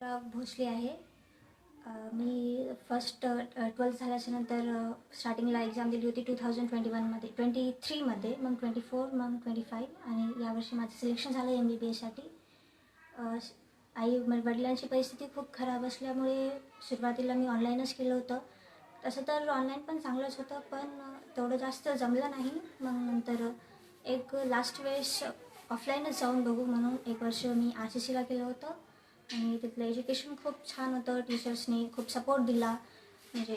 भोसले आहे. मी first twelfth झाल्याच्यानंतर नंतर स्टार्टिंगला एक्झाम दिली होती टू थाउजंड ट्वेंटी वनमध्ये ट्वेंटी थ्रीमध्ये मग ट्वेंटी फोर मग ट्वेंटी फाईव्ह आणि यावर्षी माझं सिलेक्शन झालं एम बी बी एससाठी आई म्हणजे वडिलांची परिस्थिती खूप खराब असल्यामुळे सुरुवातीला मी ऑनलाईनच केलं होतं. तसं तर ऑनलाईन पण चांगलंच होतं पण तेवढं जास्त जमलं नाही. मग नंतर एक लास्ट वेळेस ऑफलाईनच जाऊन बघू म्हणून एक वर्ष मी आर सी सीला केलं होतं. आणि तिथलं एज्युकेशन खूप छान होतं. टीचर्सनी खूप सपोर्ट दिला. म्हणजे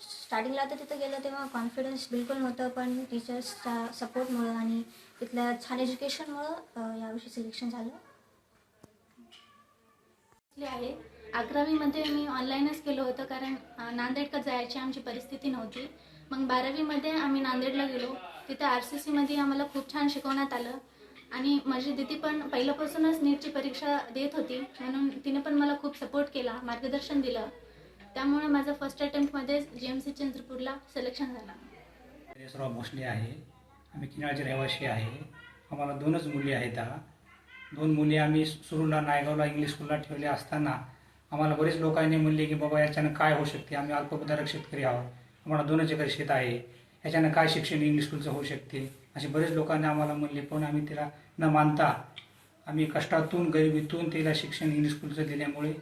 स्टार्टिंगला तर तिथं गेलं तेव्हा कॉन्फिडन्स बिलकुल नव्हतं पण टीचर्सच्या सपोर्टमुळं आणि तिथल्या छान एज्युकेशनमुळं यावर्षी सिलेक्शन झालं. आहे. अकरावीमध्ये मी ऑनलाईनच केलं होतं कारण अ, जायची आमची परिस्थिती नव्हती. मग बारावीमध्ये आम्ही नांदेडला गेलो. तिथे आर सी सीमध्ये आम्हाला खूप छान शिकवण्यात आलं. आणि माझी दिदी पण पहिल्यापासूनच नीटची परीक्षा देत होती म्हणून तिने पण मला खूप सपोर्ट केला मार्गदर्शन दिलं. त्यामुळे माझं फर्स्ट अटेम्प्टमध्ये जी एम सी चंद्रपूरला सिलेक्शन झालं. सुरेशराव भोसले आहे. आम्ही किनाळचे रहिवासी आहे. आम्हाला दोनच मुली आहेत दोन मुली आम्ही सुरूला नायगावला इंग्लिश स्कूलला ठेवले असताना आम्हाला बरेच लोकांनी म्हणले की बाबा याच्यानं काय होऊ शकते? आम्ही अल्पभूधारक शेतकरी आहोत. आम्हाला दोनच एकर शेत आहे. याच्यानं काय शिक्षण इंग्लिश स्कूलचं होऊ शकते? असे बरेच लोकांनी आम्हाला म्हणले पण आम्ही तिला न मानता आम्ही कष्टातून गरिबीतून तिला शिक्षण इंग्लिश स्कूलचं दिल्यामुळे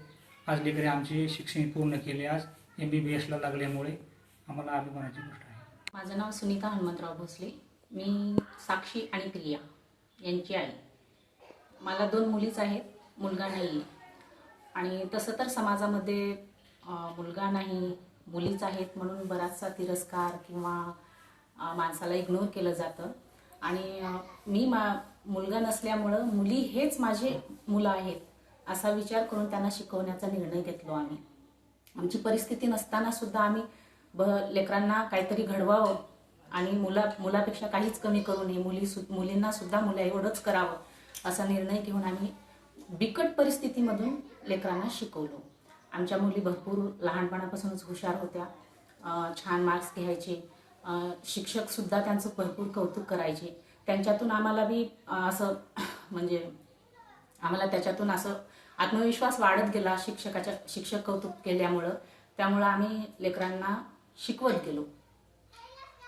आज लेकरे आमचे शिक्षण पूर्ण केले आज एम बी बी एसला लागल्यामुळे आम्हाला अभिमानाची गोष्ट आहे. माझं नाव सुनीता हनुमंतराव भोसले. मी साक्षी आणि प्रिया यांची आई. मला दोन मुलीच आहेत मुलगा नाही आहे आणि तसं तर समाजामध्ये मुलगा नाही मुलीच आहेत म्हणून बराचसा तिरस्कार किंवा माणसाला इग्नोर केलं जातं. आणि मी मा मुलगा नसल्यामुळं मुली हेच माझे मुलं आहेत असा विचार करून त्यांना शिकवण्याचा निर्णय घेतलो आम्ही. आमची परिस्थिती नसताना सुद्धा आम्ही ब लेकरांना काहीतरी घडवावं आणि मुला मुलापेक्षा काहीच कमी करू नये. मुली सु मुलींना सुद्धा मुलं एवढंच करावं असा निर्णय घेऊन आम्ही बिकट परिस्थितीमधून लेकरांना शिकवलो. आमच्या मुली भरपूर लहानपणापासूनच हुशार होत्या. छान मार्क्स घ्यायचे. शिक्षकसुद्धा त्यांचं भरपूर कौतुक करायचे. त्यांच्यातून आम्हाला बी असं म्हणजे आम्हाला त्याच्यातून असं आत्मविश्वास वाढत गेला शिक्षकाच्या शिक्षक कौतुक केल्यामुळं. त्यामुळं आम्ही लेकरांना शिकवत गेलो.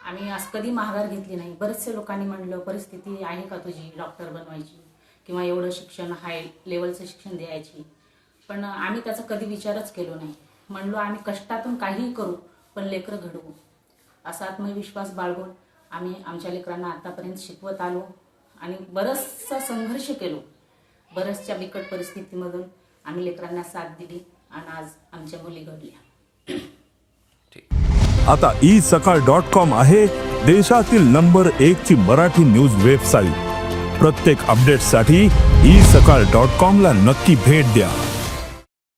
आम्ही असं कधी माघार घेतली नाही. बरेचसे लोकांनी म्हणलं परिस्थिती आहे का तुझी? डॉक्टर बनवायची किंवा एवढं शिक्षण हाय लेवलचं शिक्षण द्यायची. पण आम्ही त्याचा कधी विचारच केलो नाही. म्हणलो आम्ही कष्टातून काहीही करू पण लेकरं घडवू. असा आत्मविश्वास बाळगून आम्ही आमच्या लेकरांना आतापर्यंत शिकवत आलो आणि बरंचसा संघर्ष केलो. बऱ्याचशा बिकट परिस्थितीमधून आम्ही लेकरांना साथ दिली आणि आज आमच्या मुली घडल्या. आता ई सकाळ डॉट कॉम आहे देशातील नंबर एक ची मराठी न्यूज वेबसाईट. प्रत्येक अपडेटसाठी ई सकाळ डॉट कॉम ला नक्की भेट द्या.